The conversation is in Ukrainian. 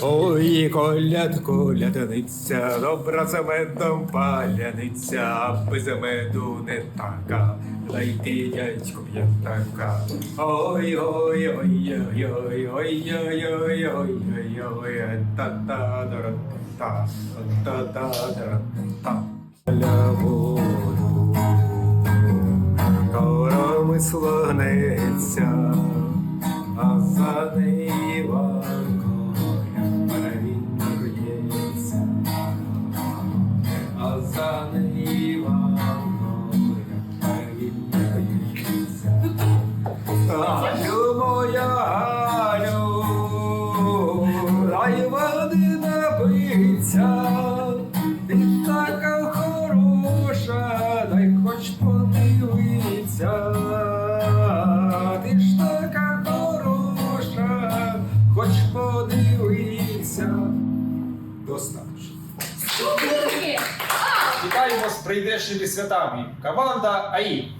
Ой, коляд, колядниця, добра за медом паляниця, аби за меду не така, дайте дядьку п'ятака. Ой, ой, ой, ой, ой, ой, ой, ой, ой, ой, ой, та та дара та та та дара та Ля воду горами слонеться, а за неї Іванкою хоч подивиться, ти ж така хороша, хоч подивиться. Достатньо. Вітаємо з прийдешніми святами. Команда АІ.